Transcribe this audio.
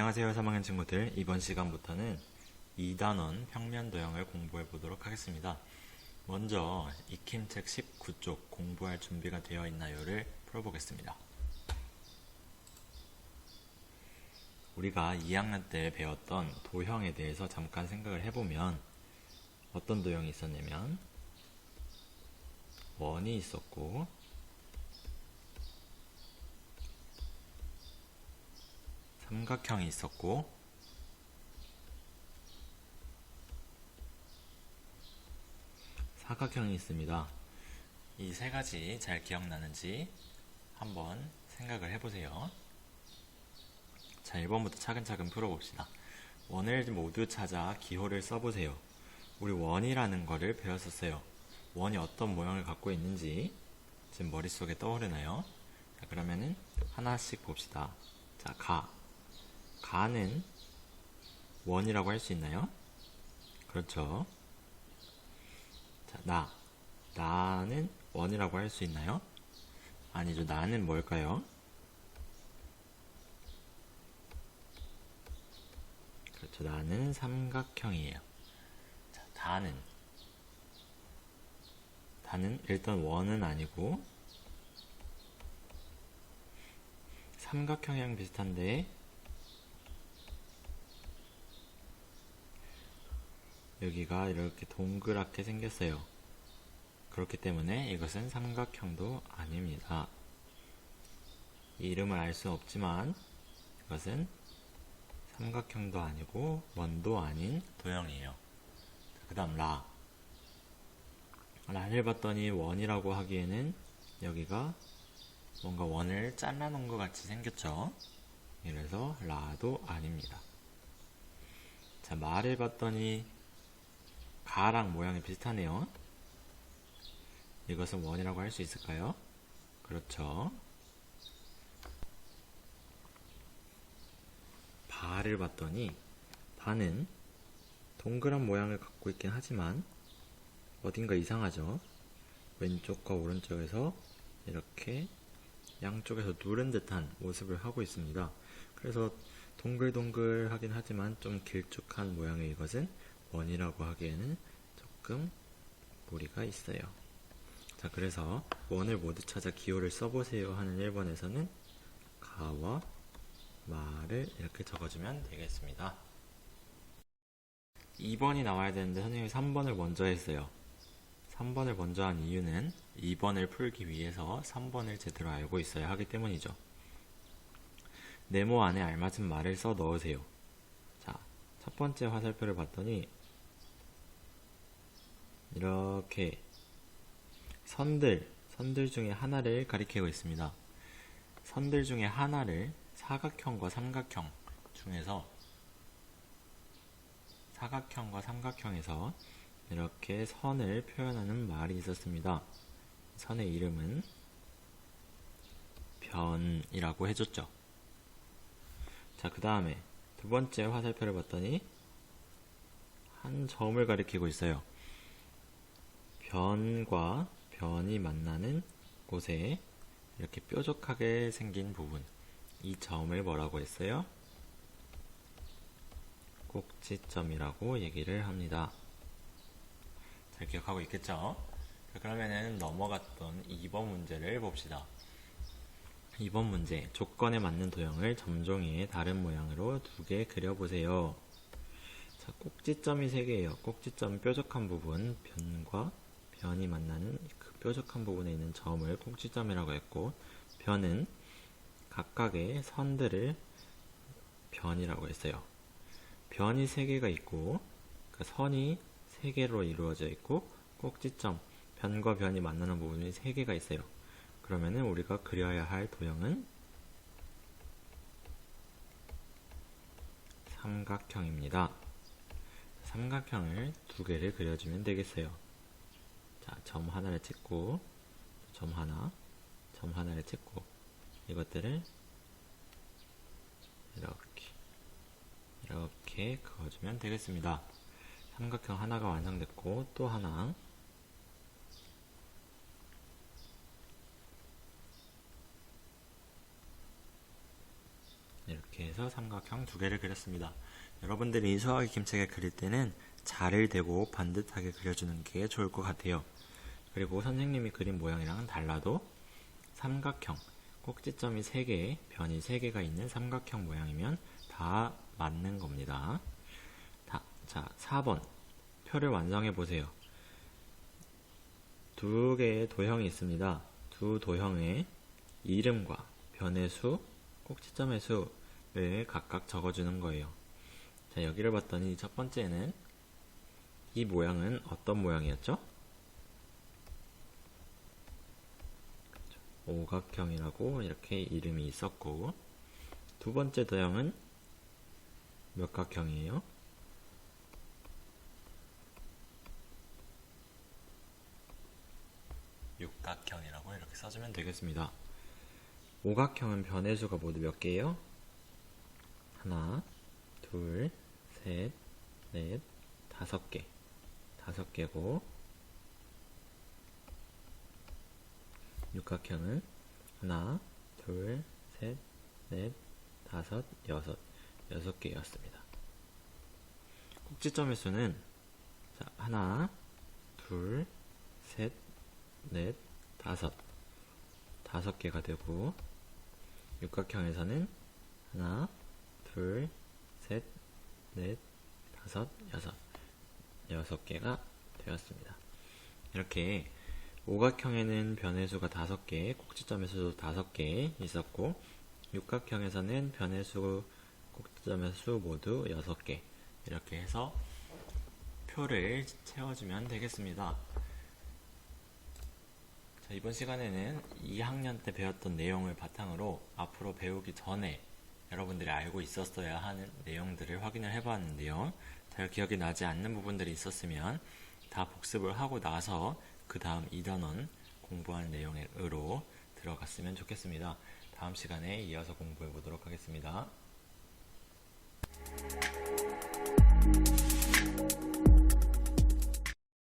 안녕하세요 3학년 친구들. 이번 시간부터는 2단원 평면 도형을 공부해 보도록 하겠습니다. 먼저 익힘책 19쪽 공부할 준비가 되어 있나요를 풀어보겠습니다. 우리가 2학년 때 배웠던 도형에 대해서 잠깐 생각을 해보면 어떤 도형이 있었냐면 원이 있었고 삼각형이 있었고 사각형이 있습니다. 이 세 가지 잘 기억나는지 한번 생각을 해보세요. 자, 1번부터 차근차근 풀어봅시다. 원을 모두 찾아 기호를 써보세요. 우리 원이라는 거를 배웠었어요. 원이 어떤 모양을 갖고 있는지 지금 머릿속에 떠오르나요? 자, 그러면은 하나씩 봅시다. 자, 가. 가는 원이라고 할 수 있나요? 그렇죠. 자, 나. 나는 원이라고 할 수 있나요? 아니죠. 나는 뭘까요? 그렇죠. 나는 삼각형이에요. 자, 다는. 다는 일단 원은 아니고 삼각형이랑 비슷한데 여기가 이렇게 동그랗게 생겼어요. 그렇기 때문에 이것은 삼각형도 아닙니다. 이 이름을 알 수는 없지만 이것은 삼각형도 아니고 원도 아닌 도형이에요. 그 다음 라. 라를 봤더니 원이라고 하기에는 여기가 뭔가 원을 잘라놓은 것 같이 생겼죠. 이래서 라도 아닙니다. 자, 말을 봤더니 가랑 모양이 비슷하네요. 이것은 원이라고 할 수 있을까요? 그렇죠. 바를 봤더니 바는 동그란 모양을 갖고 있긴 하지만 어딘가 이상하죠. 왼쪽과 오른쪽에서 이렇게 양쪽에서 누른 듯한 모습을 하고 있습니다. 그래서 동글동글 하긴 하지만 좀 길쭉한 모양의 이것은 원이라고 하기에는 조금 무리가 있어요. 자, 그래서 원을 모두 찾아 기호를 써보세요 하는 1번에서는 가와 마를 이렇게 적어주면 되겠습니다. 2번이 나와야 되는데 선생님이 3번을 먼저 했어요. 3번을 먼저 한 이유는 2번을 풀기 위해서 3번을 제대로 알고 있어야 하기 때문이죠. 네모 안에 알맞은 말을 써 넣으세요. 자, 첫 번째 화살표를 봤더니 이렇게 선들, 선들 중에 하나를 가리키고 있습니다. 선들 중에 하나를 사각형과 삼각형 중에서 사각형과 삼각형에서 이렇게 선을 표현하는 말이 있었습니다. 선의 이름은 변이라고 해줬죠. 자, 그 다음에 두 번째 화살표를 봤더니 한 점을 가리키고 있어요. 변과 변이 만나는 곳에 이렇게 뾰족하게 생긴 부분. 이 점을 뭐라고 했어요? 꼭지점이라고 얘기를 합니다. 잘 기억하고 있겠죠? 그러면은 넘어갔던 2번 문제를 봅시다. 2번 문제. 조건에 맞는 도형을 점종이의 다른 모양으로 두 개 그려보세요. 자, 꼭지점이 3개예요. 꼭지점 뾰족한 부분, 변과 변이 만나는 그 뾰족한 부분에 있는 점을 꼭지점이라고 했고, 변은 각각의 선들을 변이라고 했어요. 변이 3개가 있고, 그 선이 3개로 이루어져 있고, 꼭지점, 변과 변이 만나는 부분이 3개가 있어요. 그러면은 우리가 그려야 할 도형은 삼각형입니다. 삼각형을 두 개를 그려주면 되겠어요. 자, 점 하나를 찍고, 점 하나, 점 하나를 찍고, 이것들을 이렇게, 이렇게 그어주면 되겠습니다. 삼각형 하나가 완성됐고, 또 하나, 이렇게 해서 삼각형 두 개를 그렸습니다. 여러분들이 수학의 김책을 그릴 때는 자를 대고 반듯하게 그려주는 게 좋을 것 같아요. 그리고 선생님이 그린 모양이랑은 달라도 삼각형, 꼭지점이 3개, 변이 3개가 있는 삼각형 모양이면 다 맞는 겁니다. 다, 자, 4번. 표를 완성해 보세요. 두 개의 도형이 있습니다. 두 도형의 이름과 변의 수, 꼭지점의 수를 각각 적어주는 거예요. 자, 여기를 봤더니 첫 번째는 이 모양은 어떤 모양이었죠? 오각형이라고 이렇게 이름이 있었고 두 번째 도형은 몇 각형이에요? 육각형이라고 이렇게 써주면 되겠습니다. 오각형은 변의 수가 모두 몇 개예요? 하나, 둘, 셋, 넷, 다섯 개. 다섯 개고 육각형은 하나, 둘, 셋, 넷, 다섯, 여섯. 여섯 개였습니다. 꼭지점의 수는 자, 하나, 둘, 셋, 넷, 다섯. 다섯 개가 되고 육각형에서는 하나, 둘, 셋, 넷, 다섯, 여섯. 여섯 개가 되었습니다. 이렇게 오각형에는 변의 수가 다섯 개, 꼭지점의 수도 다섯 개 있었고 육각형에서는 변의 수, 꼭지점의 수 모두 여섯 개 이렇게 해서 표를 채워주면 되겠습니다. 자, 이번 시간에는 2학년 때 배웠던 내용을 바탕으로 앞으로 배우기 전에 여러분들이 알고 있었어야 하는 내용들을 확인을 해봤는데요. 잘 기억이 나지 않는 부분들이 있었으면 다 복습을 하고 나서 그 다음 2단원 공부한 내용으로 들어갔으면 좋겠습니다. 다음 시간에 이어서 공부해 보도록 하겠습니다.